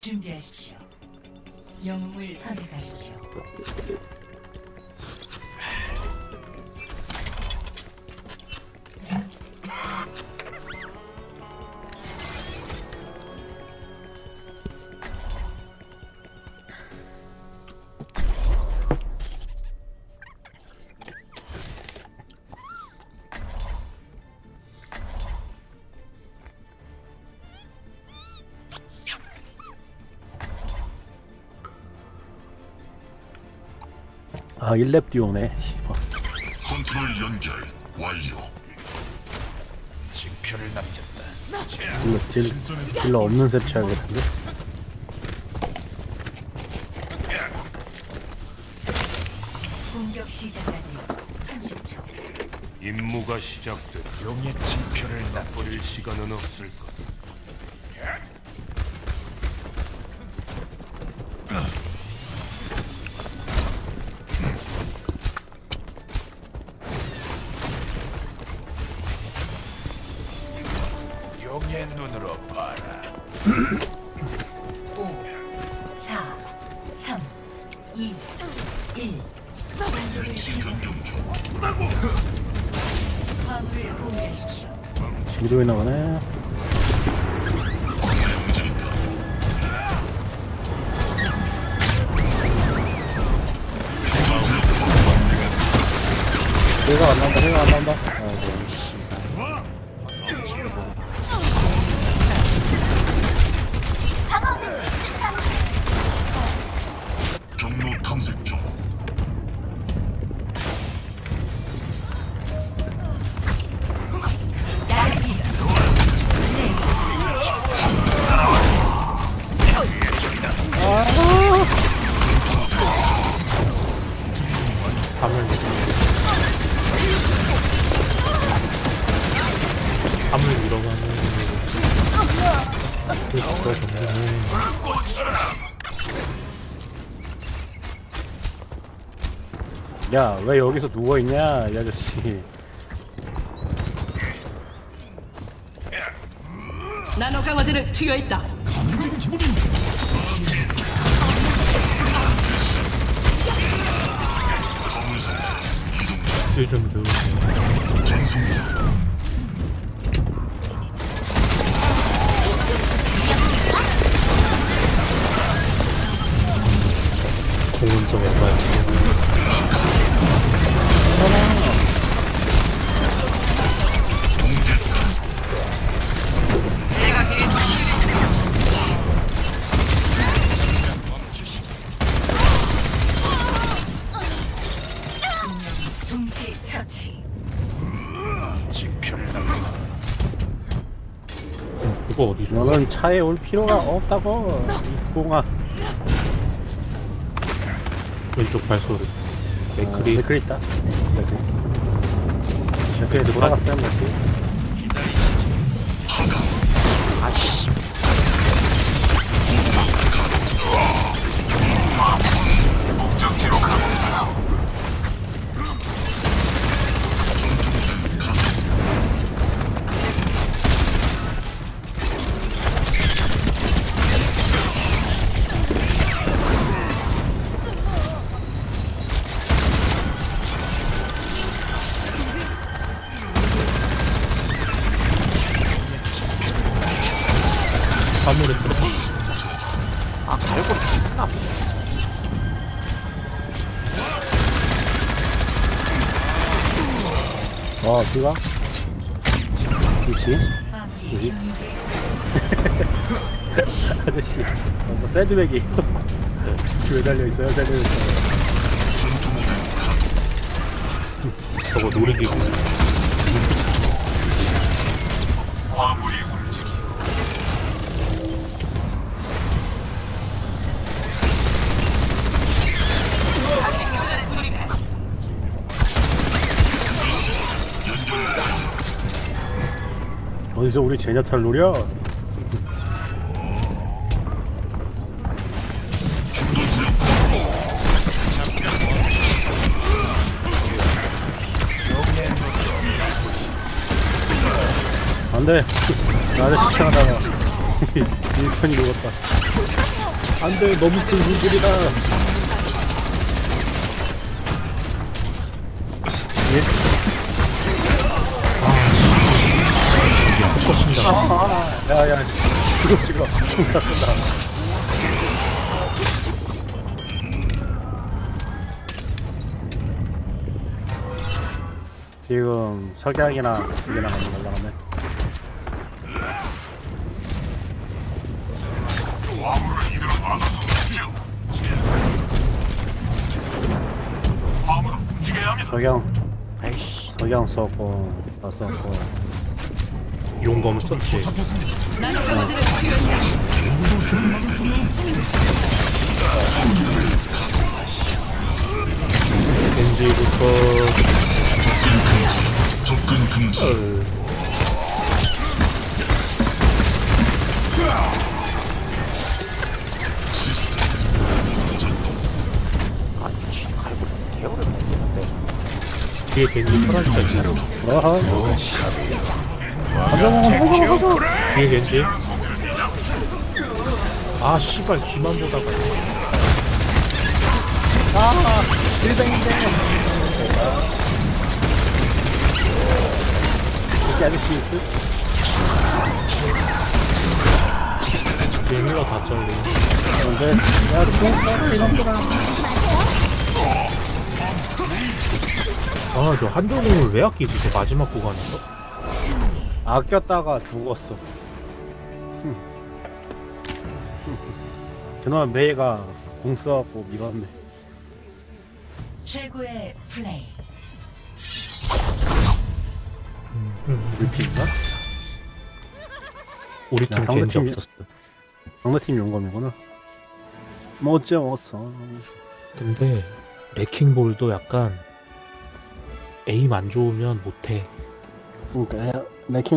준비하십시오. 영웅을 선택하십시오. 아 1렙 뛰어오네 씨발. 컨트롤 연결 완료. 징표를 남겼다. 딜러 딜, 딜러 없는 셋 쳐야겠는데 공격 시작까지 30초. 임무가 시작돼 용의 징표를 남. 버릴 시간은 없을 것. 용 의 눈으로 봐라. 5, 4, 3, 2, 1. 공격을 시작. 화물을 공유하십시오. 위로에 나가네 해가 안 나온다 해가 안 나온다 아이고 야 왜 여기서 누워있냐 이 아저씨. 나노 강화제를 투여했다. 요즘 좀 공은 좀 해봐요 동시 처치. 그거 어디서? 너는 차에 올 필요가 없다고. 이 공아 왼쪽 발소리. 맥크리. 맥크리 있다. 맥크리. 맥크리 돌아갔어요 사물에 아 갈고리 존나. 아프네. 어 뒤가? 그렇지? 경제. 아저씨 어, 뭐 새드백이. 뒤에 달려 있어요? 새드백 저거 놀이기구 어디서 우리 제냐타를 노려? 안돼. 나 아저씨 시청하다가 윈스턴이 녹았다. 안돼. 너무 큰 물질이다. 아, 야야 그거 찍어 총다 쓴다 지금 석양이나 이게 나 가는 걸로 하네. 석양. 아이씨. 석양 썼고 다 썼고 용검 썼지. 겐지부터 접근 금지. 아 미친 갈고리 개오랜만에 쓰는데. 뒤에 겐지 털어있어 있 어허 감정은 해줘 뒤에 겐지? 아 씨발 기만 보다가. 아직 뒤에 있을? 뒤에 힐러 다 잘리. 근데? 야 죽었어 이놈들아 아저 한조공을 왜 아끼지? 저 마지막 구간에서 아꼈다가 죽었어. 그놈 메이가 궁 써갖고 밀었네. 최고의 플레이. 우리 팀인가? 우리 야, 팀 상대 겐지 팀이- 없었어. 상대팀 용검이구나. 뭐 어째 먹었어 근데 레킹볼도 약간 에임 안 좋으면 못해. 그러니까 레킹